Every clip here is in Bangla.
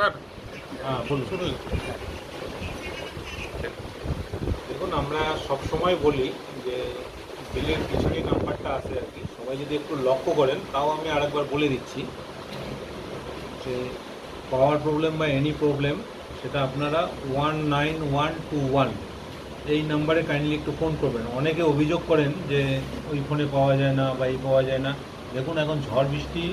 স্যার হ্যাঁ বলুন। শুনুন। দেখুন আমরা সব সময় বলি যে বিলের পিছনে নাম্বারটা আছে আর কি। সবাই যদি একটু লক্ষ্য করেন তাও আমি আরেকবার বলে দিচ্ছি যে পাওয়ার প্রবলেম বা এনি প্রবলেম সেটা আপনারা one nine one two one এই নাম্বারে কাইন্ডলি একটু ফোন করবেন। অনেকে অভিযোগ করেন যে ওই ফোনে পাওয়া যায় না বা এই পাওয়া যায় না। দেখুন এখন ঝড় বৃষ্টি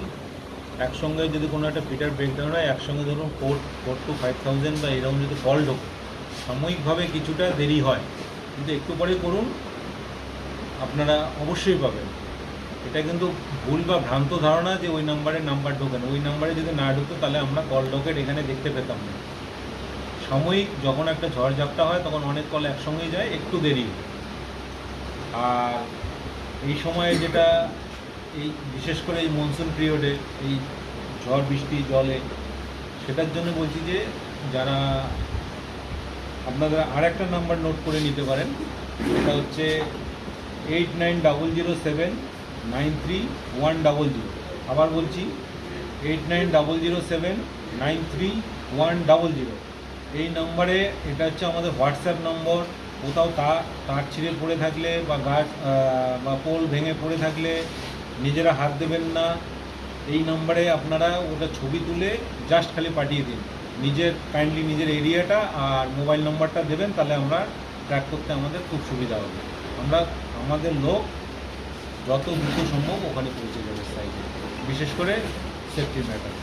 একসঙ্গে যদি কোনো একটা ফিটার ব্রেকডাউন হয়, একসঙ্গে ধরুন four four two five thousand বা এরকম যদি কল ঢোকে, সাময়িকভাবে কিছুটা দেরি হয়, কিন্তু একটু পরে করুন, আপনারা অবশ্যই পাবেন। এটা কিন্তু ভুল বা ভ্রান্ত ধারণা যে ওই নাম্বারে নাম্বার ঢোকেন ওই নাম্বারে যদি না ঢুকতো, তাহলে আমরা কল ঢোকের এখানে দেখতে পেতাম না। সাময়িক যখন একটা ঝড় ঝাপটা হয়, তখন অনেক কল একসঙ্গেই যায়, একটু দেরি আর এই সময়ে যেটা এই বিশেষ করে এই মনসুন পিরিয়ডে এই ঝড় বৃষ্টি, জলে, সেটার জন্য বলছি যে যারা আপনারা আর একটা নাম্বার নোট করে নিতে পারেন। সেটা হচ্ছে eight nine double zero seven nine three one double zero আবার বলছি eight nine double zero seven nine three one double zero এই নম্বরে এটা হচ্ছে আমাদের হোয়াটসঅ্যাপ নম্বর কোথাও তার তার ছিঁড়ে পড়ে থাকলে বা গাছ বা পোল ভেঙে পড়ে থাকলে নিজেরা হাত দেবেন না। এই নম্বরে আপনারা ওটা ছবি তুলে জাস্ট খালি পাঠিয়ে দিন। নিজের কাইন্ডলি নিজের এরিয়াটা আর মোবাইল নম্বরটা দেবেন, তাহলে আমরা ট্র্যাক করতে আমাদের খুব সুবিধা হবে। আমরা, আমাদের লোক যত দ্রুত সম্ভব ওখানে পৌঁছে যাবে সাইডে বিশেষ করে সেফটি ম্যাটার